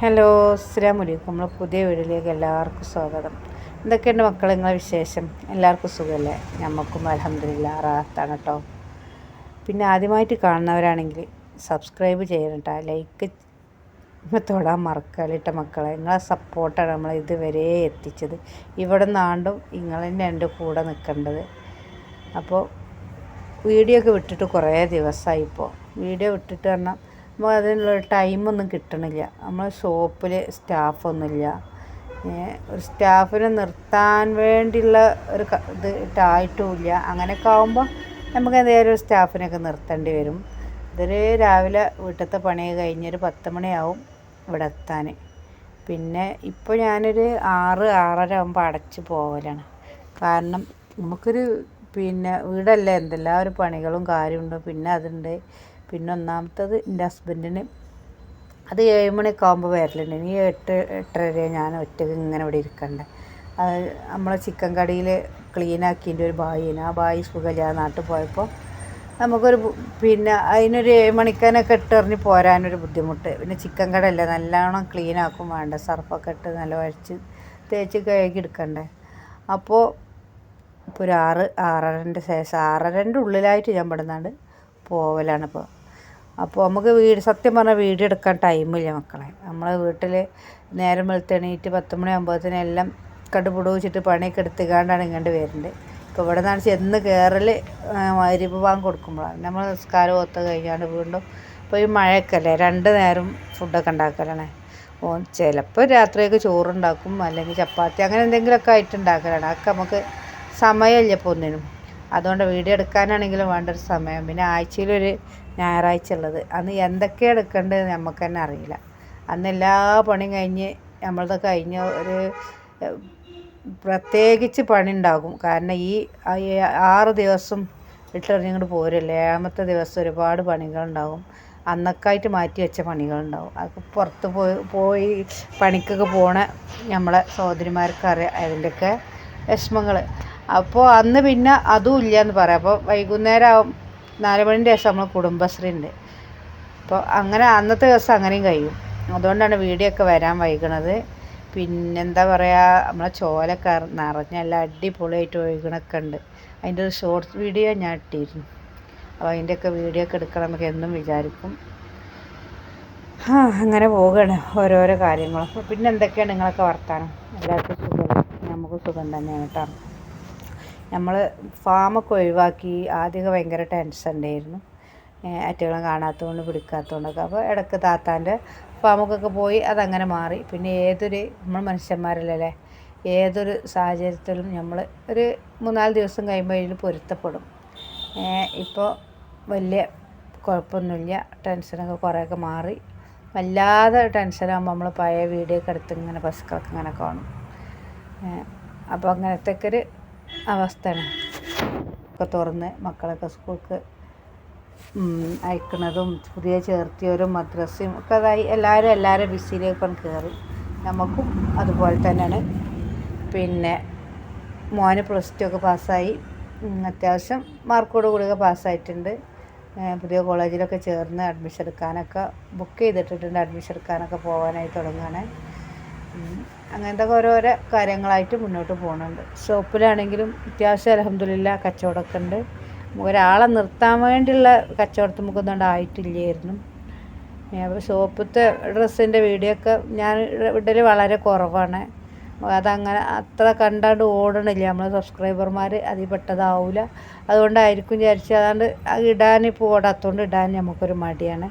Hello അസ്സാം വലൈക്കും നമ്മളെ പുതിയ വീട്ടിലേക്ക് എല്ലാവർക്കും സ്വാഗതം. എന്തൊക്കെയുണ്ട് മക്കളെ നിങ്ങളെ വിശേഷം? എല്ലാവർക്കും സുഖമല്ലേ? നമുക്കും അലഹമില്ല റാത്താണ് കേട്ടോ. പിന്നെ ആദ്യമായിട്ട് കാണുന്നവരാണെങ്കിൽ സബ്സ്ക്രൈബ് ചെയ്യണം കേട്ടോ ലൈക്ക് തൊടാൻ മറക്കാലിട്ട മക്കളെ. നിങ്ങളെ സപ്പോർട്ടാണ് നമ്മൾ ഇതുവരെ എത്തിച്ചത്. ഇവിടെ നിന്നാണ്ടും നിങ്ങൾ തന്നെ എന്റെ കൂടെ നിൽക്കേണ്ടത്. അപ്പോൾ വീഡിയോ ഒക്കെ വിട്ടിട്ട് കുറേ ദിവസമായി ഇപ്പോൾ. വീഡിയോ വിട്ടിട്ട് പറഞ്ഞാൽ നമുക്ക് അതിനുള്ള ടൈമൊന്നും കിട്ടണില്ല. നമ്മൾ ഷോപ്പിൽ സ്റ്റാഫൊന്നുമില്ല. ഒരു സ്റ്റാഫിനെ നിർത്താൻ വേണ്ടിയുള്ള ഒരു ഇത് ഇട്ടായിട്ടുമില്ല. അങ്ങനെയൊക്കെ ആകുമ്പോൾ നമുക്ക് എന്തെങ്കിലും ഒരു സ്റ്റാഫിനൊക്കെ നിർത്തേണ്ടി വരും. ഇതൊരു രാവിലെ വീട്ടിലത്തെ പണി കഴിഞ്ഞൊരു പത്ത് മണിയാവും ഇവിടെ എത്താൻ പിന്നെ ഇപ്പോൾ ഞാനൊരു ആറ് ആറര ആകുമ്പോൾ അടച്ച് പോകലാണ് കാരണം നമുക്കൊരു പിന്നെ വീടല്ലേ എന്തെല്ലാം ഒരു പണികളും കാര്യമുണ്ട് പിന്നെ അതുണ്ട്. പിന്നെ ഒന്നാമത്തത് എന്റെ ഹസ്ബൻഡിന് അത് ഏഴ് മണിയൊക്കെ ആകുമ്പോൾ വരലുണ്ട്. ഇനി എട്ട് എട്ടര വരെ ഞാൻ ഒറ്റയ്ക്ക് ഇങ്ങനെ ഇവിടെ ഇരിക്കണ്ടേ. അത് നമ്മളെ ചിക്കൻ കടയിൽ ക്ലീനാക്കിന്റെ ഒരു ബായിന് ആ ബായി സുഖമില്ല നാട്ടിൽ പോയപ്പോൾ നമുക്കൊരു പിന്നെ അതിനൊരു ഏഴ് മണിക്കാനൊക്കെ ഇട്ടെറിഞ്ഞ് പോരാനൊരു ബുദ്ധിമുട്ട്. പിന്നെ ചിക്കൻ കടയല്ലേ നല്ലോണം ക്ലീൻ ആക്കും വേണ്ട. സർഫൊക്കെ ഇട്ട് നല്ല വഴിച്ച് തേച്ച് കഴുകി എടുക്കണ്ടേ. അപ്പോൾ ഇപ്പോൾ ഒരു ആറ് ആറരന്റെ ശേഷം ആറരന്റെ ഉള്ളിലായിട്ട് ഞാൻ പെടുന്നാണ്ട് പോവലാണ് ഇപ്പോൾ അപ്പോൾ നമുക്ക് വീട് സത്യം പറഞ്ഞാൽ വീഡിയോ എടുക്കാൻ ടൈമില്ല മക്കളെ. നമ്മളെ വീട്ടിൽ നേരം വെളുത്തെണീറ്റ് പത്ത് മണി ആകുമ്പോഴത്തേന് എല്ലാം കടുപിടു വെച്ചിട്ട് പണിയൊക്കെ എടുത്തുകാണ്ടാണ് ഇങ്ങോട്ട് വരുന്നത്. ഇപ്പോൾ ഇവിടെ നിന്നാണ് ചെന്ന് കയറൽ അരിപ്പ് വാങ്ങി കൊടുക്കുമ്പോഴാണ്. നമ്മൾ നിസ്കാരം ഒത്ത് കഴിഞ്ഞാണ്ട് വീണ്ടും ഇപ്പോൾ ഈ മഴയൊക്കെയല്ലേ രണ്ട് നേരം ഫുഡൊക്കെ ഉണ്ടാക്കലാണ്. ഓ ചിലപ്പോൾ രാത്രിയൊക്കെ ചോറുണ്ടാക്കും അല്ലെങ്കിൽ ചപ്പാത്തി അങ്ങനെ എന്തെങ്കിലുമൊക്കെ ആയിട്ട് ഉണ്ടാക്കലാണ്. അതൊക്കെ നമുക്ക് സമയമില്ല ഇപ്പോൾ ഒന്നിനും. അതുകൊണ്ട് വീഡിയോ എടുക്കാനാണെങ്കിലും വേണ്ട ഒരു സമയം. പിന്നെ ആഴ്ചയിലൊരു ഞായറാഴ്ച ഉള്ളത്. അന്ന് എന്തൊക്കെയാണ് എടുക്കേണ്ടത് നമുക്ക് തന്നെ അറിയില്ല. അന്ന് എല്ലാ പണിയും കഴിഞ്ഞ് നമ്മളത് കഴിഞ്ഞ ഒരു പ്രത്യേകിച്ച് പണി ഉണ്ടാകും. കാരണം ഈ ആറ് ദിവസം ഇട്ടെറിഞ്ഞിങ്ങോട്ട് പോരല്ലേ? ഏഴാമത്തെ ദിവസം ഒരുപാട് പണികളുണ്ടാകും. അന്നൊക്കെയായിട്ട് മാറ്റി വെച്ച പണികളുണ്ടാവും അതൊക്കെ പുറത്ത് പോയി പോയി പണിക്കൊക്കെ പോണ നമ്മളെ സഹോദരിമാർക്ക് അറിയാം അതിന്റെയൊക്കെ വിഷമങ്ങൾ അപ്പോൾ അന്ന് പിന്നെ അതും ഇല്ല എന്ന് പറയാം. അപ്പോൾ വൈകുന്നേരം ആവും നാല് ശേഷം നമ്മൾ കുടുംബശ്രീ ഉണ്ട് അപ്പോൾ അങ്ങനെ അന്നത്തെ ദിവസം അങ്ങനെയും കഴിയും. അതുകൊണ്ടാണ് വീഡിയോ ഒക്കെ വരാൻ വൈകണത്. പിന്നെന്താ പറയുക നമ്മളെ ചോലൊക്കെ നിറഞ്ഞ അടിപൊളിയായിട്ട് ഒഴുകണൊക്കെ ഉണ്ട് അതിന്റെ ഒരു ഷോർട്ട് വീഡിയോ ഞാൻ ഇട്ടിരുന്നു. അപ്പോൾ അതിന്റെയൊക്കെ വീഡിയോ ഒക്കെ എടുക്കണം നമുക്ക് എന്നും വിചാരിക്കും. അങ്ങനെ പോവുകയാണ് ഓരോരോ കാര്യങ്ങളും. പിന്നെ എന്തൊക്കെയാണ് നിങ്ങളൊക്കെ വർത്താനം? എല്ലാവർക്കും സുഖം. നമുക്ക് സുഖം തന്നെയാണ് കേട്ടോ. നമ്മൾ ഫാമൊക്കെ ഒഴിവാക്കി ആദ്യമൊക്കെ ഭയങ്കര ടെൻഷൻ ഉണ്ടായിരുന്നു അറ്റുകളെ കാണാത്തതുകൊണ്ട് പിടിക്കാത്തതുകൊണ്ടൊക്കെ. അപ്പോൾ ഇടയ്ക്ക് താത്താന്റെ ഫാമൊക്കെ പോയി അതങ്ങനെ മാറി. പിന്നെ ഏതൊരു നമ്മൾ മനുഷ്യന്മാരല്ലേ ഏതൊരു സാഹചര്യത്തിലും നമ്മൾ ഒരു മൂന്നാൽ ദിവസം കഴിയുമ്പോൾ അതിൽ പൊരുത്തപ്പെടും. ഇപ്പോൾ വലിയ കുഴപ്പമൊന്നുമില്ല. ടെൻഷനൊക്കെ കുറേയൊക്കെ മാറി. വല്ലാതെ ടെൻഷനാകുമ്പോൾ നമ്മൾ പഴയ വീഡിയോ ഒക്കെ എടുത്ത് ഇങ്ങനെ പശുക്കളൊക്കെ ഇങ്ങനെ കാണും. അപ്പോൾ അങ്ങനത്തെ ഒരു അവസ്ഥയാണ്. ഒക്കെ തുറന്ന് മക്കളൊക്കെ സ്കൂൾക്ക് അയക്കുന്നതും പുതിയ ചേർത്തിയവരും മദ്രസയും ഒക്കെ അതായി എല്ലാവരും എല്ലാവരും ബിസിയിലേക്കാണ് കയറി. നമുക്കും അതുപോലെ തന്നെയാണ്. പിന്നെ മോന് പ്ലസ് ടു ഒക്കെ പാസ്സായി. അത്യാവശ്യം മാർക്കോട് കൂടിയൊക്കെ പാസ്സായിട്ടുണ്ട്. പുതിയ കോളേജിലൊക്കെ ചേർന്ന് അഡ്മിഷൻ എടുക്കാനൊക്കെ ബുക്ക് ചെയ്തിട്ടിട്ടുണ്ട് അഡ്മിഷൻ എടുക്കാനൊക്കെ പോകാനായി തുടങ്ങുകയാണ് അങ്ങനത്തെ ഓരോരോ കാര്യങ്ങളായിട്ട് മുന്നോട്ട് പോകുന്നുണ്ട് ഷോപ്പിലാണെങ്കിലും അത്യാവശ്യം അലഹമില്ല കച്ചവടമൊക്കെ ഉണ്ട്. ഒരാളെ നിർത്താൻ വേണ്ടിയുള്ള കച്ചവടത്തിൽ നമുക്കൊന്നും ആയിട്ടില്ലായിരുന്നു. അപ്പോൾ ഷോപ്പിലത്തെ ഡ്രസ്സിന്റെ വീഡിയോ ഒക്കെ ഞാൻ ഇടൽ വളരെ കുറവാണ്. അതങ്ങനെ അത്ര കണ്ടാണ്ട് ഓടണില്ല. നമ്മൾ സബ്സ്ക്രൈബർമാർ അതിൽ പെട്ടതാവില്ല അതുകൊണ്ടായിരിക്കും വിചാരിച്ച് അതാണ്ട് അത് ഇടാൻ ഇപ്പോൾ ഓടാത്തതുകൊണ്ട് ഇടാൻ നമുക്കൊരു മടിയാണ്.